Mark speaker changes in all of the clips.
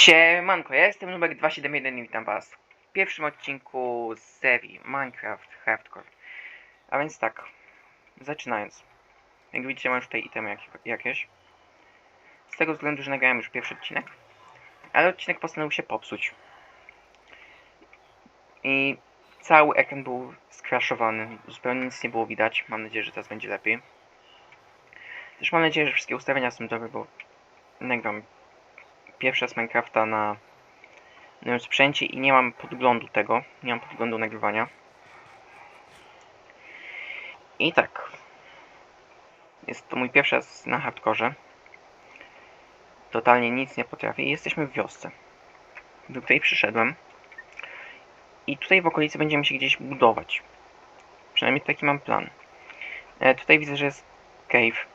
Speaker 1: Siemanko, ja jestem Nubek 271 i witam was w pierwszym odcinku z serii Minecraft Hardcore. A więc tak, zaczynając. Jak widzicie mam już tutaj itemy jak, jakieś. Z tego względu, że nagrałem już pierwszy odcinek. Ale odcinek postanowił się popsuć. I cały ekran był skraszowany. Zupełnie nic nie było widać. Mam nadzieję, że teraz będzie lepiej. Też mam nadzieję, że wszystkie ustawienia są dobre, bo nagram pierwszy raz Minecrafta na nowym sprzęcie i nie mam podglądu tego, nie mam podglądu nagrywania. I tak. Jest to mój pierwszy raz na hardkorze. Totalnie nic nie potrafię i jesteśmy w wiosce, do której przyszedłem. I tutaj w okolicy będziemy się gdzieś budować. Przynajmniej taki mam plan. E, tutaj widzę, że jest cave.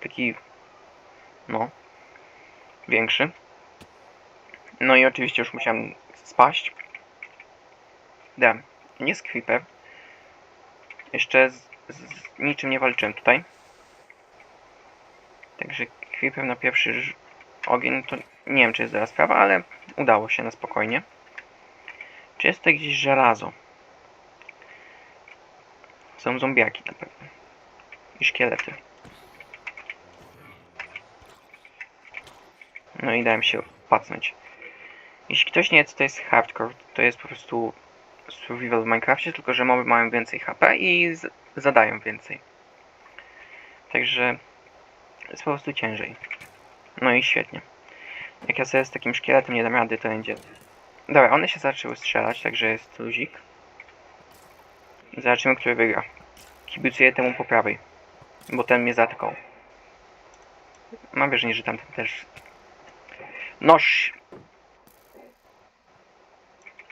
Speaker 1: Taki, no, większy. No i oczywiście już musiałem spaść. Da, nie z creeper. Jeszcze z, z niczym nie walczyłem tutaj. Także creeper na pierwszy ogień to nie wiem czy jest dobra sprawa, ale udało się na spokojnie. Czy jest tutaj gdzieś żelazo? Są zombiaki na pewno. I szkielety. No i dałem się pacnąć. Jeśli ktoś nie wie co to jest hardcore, to jest po prostu survival w Minecrafcie, tylko że moby mają więcej HP i zadają więcej. Także jest po prostu ciężej. No i świetnie. Jak ja sobie z takim szkieletem nie dam rady, to będzie... Dobra, one się zaczęły strzelać, także jest luzik. Zobaczymy, który wygra. Kibicuję temu po prawej, bo ten mnie zatkał. Mam wrażenie, że tamten też Noż!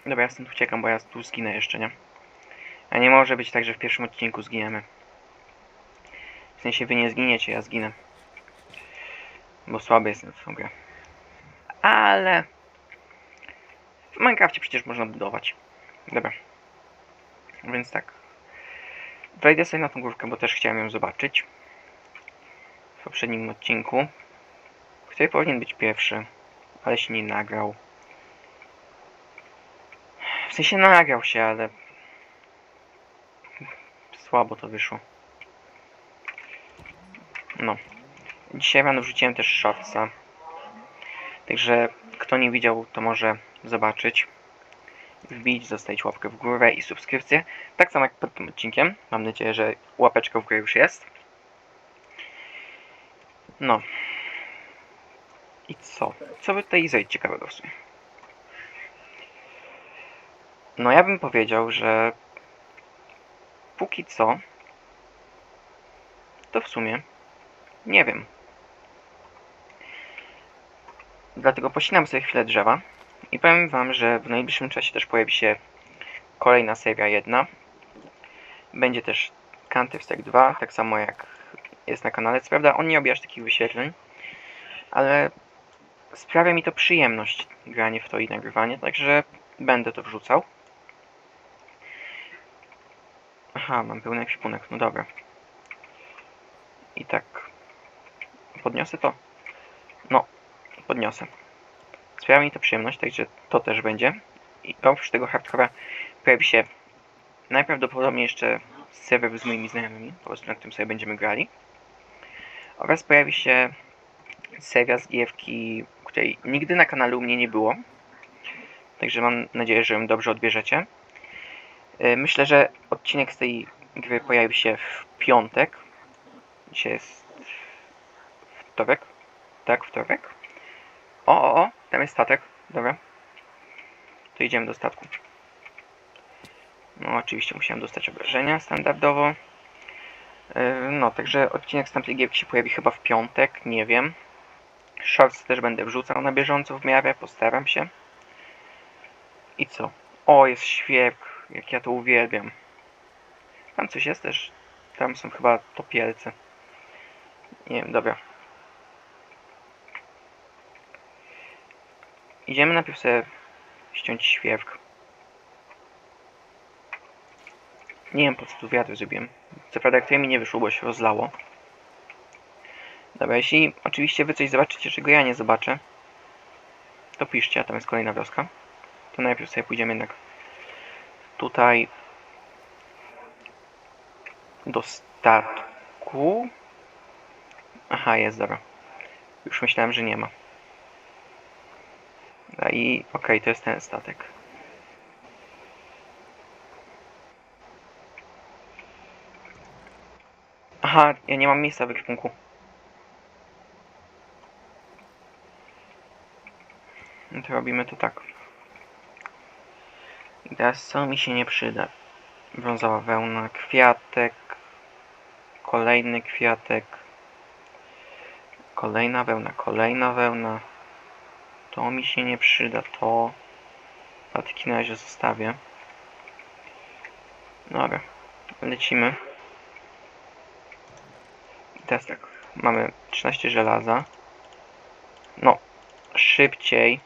Speaker 1: Dobra, ja stąd uciekam, bo ja tu zginę jeszcze, nie? A nie może być tak, że w pierwszym odcinku zginiemy. W sensie wy nie zginiecie, ja zginę. Bo słaby jestem w tą grę. Ale... W Minecrafcie przecież można budować. Dobra. Więc tak. Wejdę sobie na tą górkę, bo też chciałem ją zobaczyć. W poprzednim odcinku. Który powinien być pierwszy ale się nie nagrał. W sensie nagrał się, ale słabo to wyszło. No. Dzisiaj rano wrzuciłem też shortsa. Także kto nie widział, to może zobaczyć. Wbić, zostawić łapkę w górę i subskrypcję. Tak samo jak pod tym odcinkiem. Mam nadzieję, że łapeczka w górę już jest. No. I co? Co by tutaj zejść ciekawego w sumie? No ja bym powiedział, że póki co to w sumie nie wiem. Dlatego pościnam sobie chwilę drzewa i powiem wam, że w najbliższym czasie też pojawi się kolejna seria jedna. Będzie też Counter Strike 2, tak samo jak jest na kanale. Co prawda on nie aż takich wyświetleń, ale sprawia mi to przyjemność granie w to i nagrywanie, także będę to wrzucał. Aha, mam pełny ekwipunek, no dobra. I tak. Podniosę to? No, podniosę. Sprawia mi to przyjemność, także to też będzie. I oprócz tego hardcora pojawi się najprawdopodobniej jeszcze serwer z moimi znajomymi, po prostu na którym sobie będziemy grali. Oraz pojawi się seria z giewki, której nigdy na kanale u mnie nie było. Także mam nadzieję, że ją dobrze odbierzecie. Yy, Myślę, że odcinek z tej gry pojawi się w piątek. Dzisiaj jest wtorek. Tak, wtorek. O, o, o, tam jest statek. Dobra. To idziemy do statku. No, oczywiście musiałem dostać obrażenia standardowo. Yy, No, także odcinek z tamtej gierki się pojawi chyba w piątek, nie wiem. Shorts też będę wrzucał na bieżąco w miarę, postaram się. I co? O, jest świerk, jak ja to uwielbiam. Tam coś jest też. Tam są chyba topielce. Nie wiem, dobra. Idziemy najpierw sobie ściąć świerk. Nie wiem po co tu wiatr zrobiłem. Co prawda jak to mi nie wyszło, bo się rozlało. Dobra, jeśli oczywiście wy coś zobaczycie, czego ja nie zobaczę, to piszcie, a tam jest kolejna wioska. To najpierw sobie pójdziemy jednak tutaj do statku. Aha, jest, dobra. Już myślałem, że nie ma. A i okej, to jest ten statek. Aha, ja nie mam miejsca w ekwipunku. To robimy to tak. I teraz co mi się nie przyda? Brązowa wełna, kwiatek, kolejny kwiatek, kolejna wełna, kolejna wełna. To mi się nie przyda, to patki na razie zostawię. Dobra, lecimy. I teraz tak, mamy 13 żelaza. No, szybciej.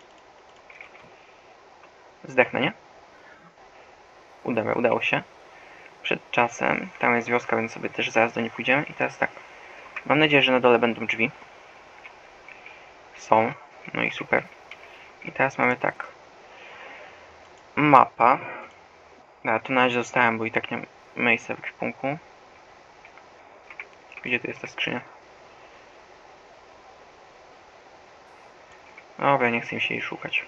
Speaker 1: Zdechnę, nie? Udało, udało się. Przed czasem. Tam jest wioska, więc sobie też zaraz do niej pójdziemy. I teraz tak. Mam nadzieję, że na dole będą drzwi. Są. No i super. I teraz mamy tak. Mapa. A, tu na razie zostałem, bo i tak nie mam miejsca w ekwipunku. Gdzie tu jest ta skrzynia? Dobra, nie chcę mi się jej szukać.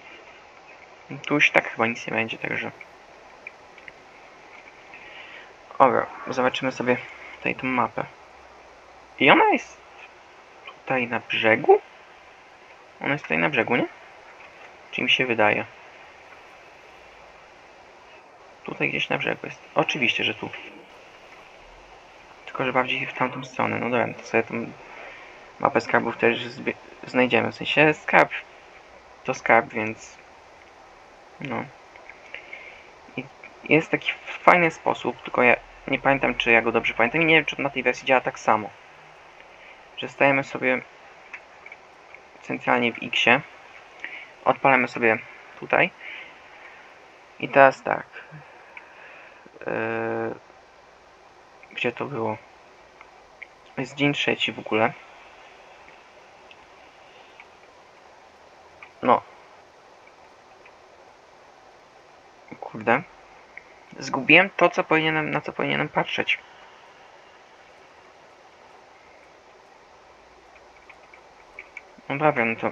Speaker 1: Tu już tak chyba nic nie będzie, także... Dobra, zobaczymy sobie tutaj tą mapę. I ona jest tutaj na brzegu? Ona jest tutaj na brzegu, nie? Czy mi się wydaje? Tutaj gdzieś na brzegu jest. Oczywiście, że tu. Tylko, że bardziej w tamtą stronę. No dobra, to sobie tą mapę skarbów też znajdziemy. W sensie skarb to skarb, więc no. I jest taki fajny sposób, tylko ja nie pamiętam, czy ja go dobrze pamiętam i nie wiem, czy na tej wersji działa tak samo. Że stajemy sobie centralnie w X. Odpalamy sobie tutaj. I teraz tak. Yy, gdzie to było? Jest dzień trzeci w ogóle. No. Kurde. Zgubiłem to, co powinienem, na co powinienem patrzeć. No dobra, no to...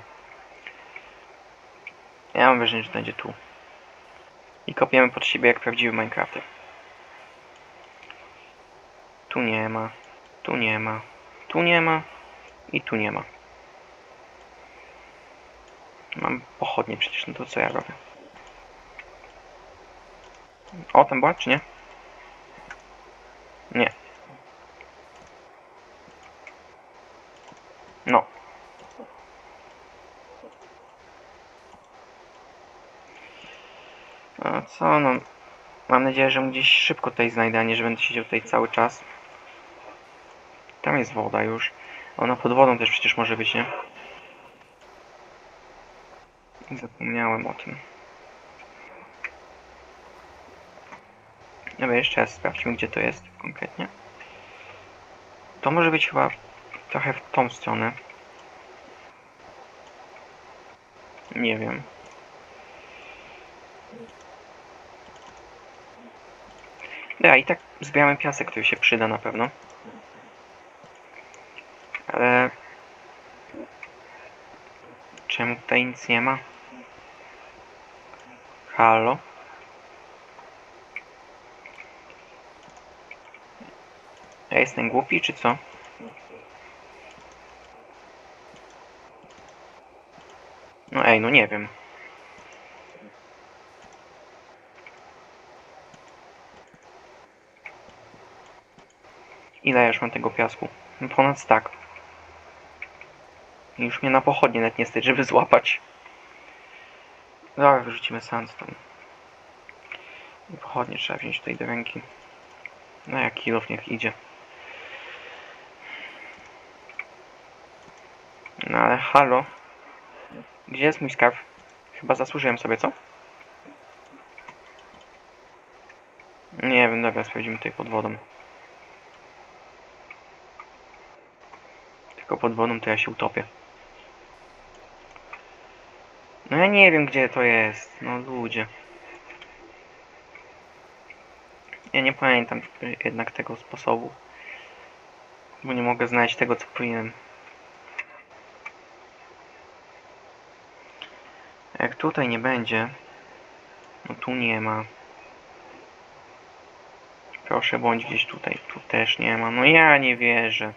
Speaker 1: Ja mam wrażenie, że będzie tu. I kopiemy pod siebie jak prawdziwy Minecrafter. Tu nie ma. Tu nie ma. Tu nie ma. I tu nie ma. Mam pochodnie przecież, no to co ja robię? O, tam była, czy nie? Nie. No. A co, no... Mam nadzieję, że gdzieś szybko tutaj znajdę, a nie, że będę siedział tutaj cały czas. Tam jest woda już. Ona pod wodą też przecież może być, nie? Zapomniałem o tym. Dobra, jeszcze raz sprawdźmy, gdzie to jest konkretnie. To może być chyba trochę w tą stronę. Nie wiem. Dobra, i tak zbieramy piasek, który się przyda na pewno. Ale... Czemu tutaj nic nie ma? Halo? Ja jestem głupi, czy co? No ej, no nie wiem. Ile ja już mam tego piasku? No ponad tak. Już mnie na pochodnie nawet nie stać, żeby złapać. Dobra, wyrzucimy sandstone. I pochodnie trzeba wziąć tutaj do ręki. No jak kilof niech idzie. No ale halo. Gdzie jest mój skarb? Chyba zasłużyłem sobie, co? Nie wiem, dobra, sprawdzimy tutaj pod wodą. Tylko pod wodą to ja się utopię. No ja nie wiem gdzie to jest. No ludzie. Ja nie pamiętam jednak tego sposobu. Bo nie mogę znaleźć tego co powinienem. Jak tutaj nie będzie, no tu nie ma. Proszę bądź gdzieś tutaj. Tu też nie ma. No ja nie wierzę.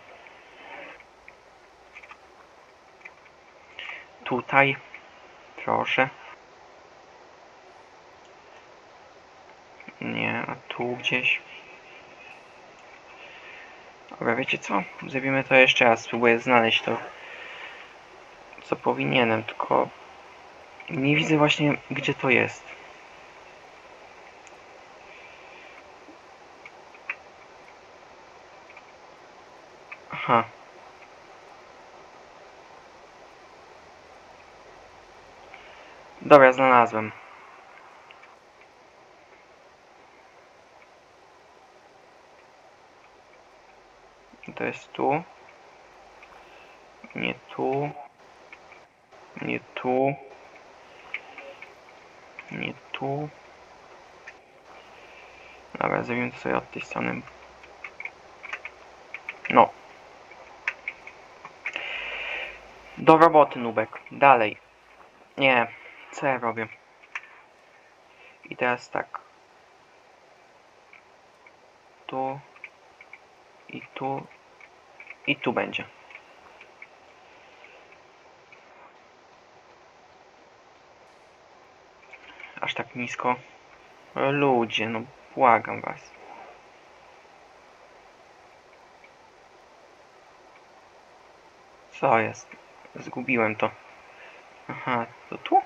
Speaker 1: Tutaj. Proszę. Nie, a tu gdzieś. Dobra, wiecie co? Zrobimy to jeszcze raz. Spróbuję znaleźć to, co powinienem, tylko nie widzę właśnie, gdzie to jest. Aha. Dobra, znalazłem. To jest tu. Nie tu. Nie tu. Nie tu. Dobra, zrobimy to sobie od tej strony. No. Do roboty, Nubek. Dalej. Nie. Co ja robię? I teraz tak. Tu. I tu. I tu będzie. Aż tak nisko. O, Ludzie, no błagam was. Co jest? Zgubiłem to. Aha, to tu?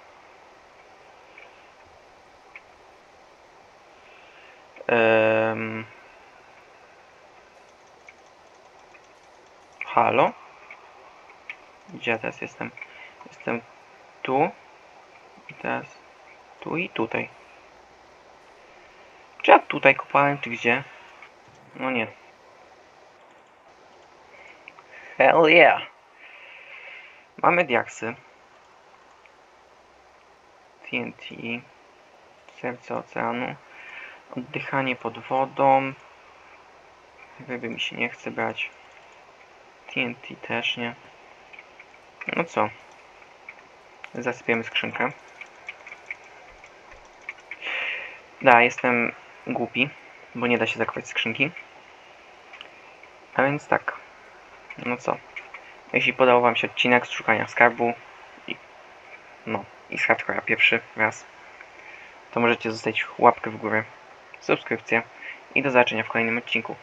Speaker 1: Ehm... Halo? Gdzie ja teraz jestem? Jestem tu. I teraz tu i tutaj. Czy ja tutaj kopałem, czy gdzie? No nie. Hell yeah! Mamy diaksy. TNT. Serce oceanu. Oddychanie pod wodą. Ryby mi się nie chce brać. TNT też nie. No co? Zasypiemy skrzynkę. Da, jestem głupi, bo nie da się zakopać skrzynki. A więc tak. No co? Jeśli podobał Wam się odcinek z szukania skarbu i no, i z pierwszy raz, to możecie zostawić łapkę w górę, subskrypcję i do zobaczenia w kolejnym odcinku.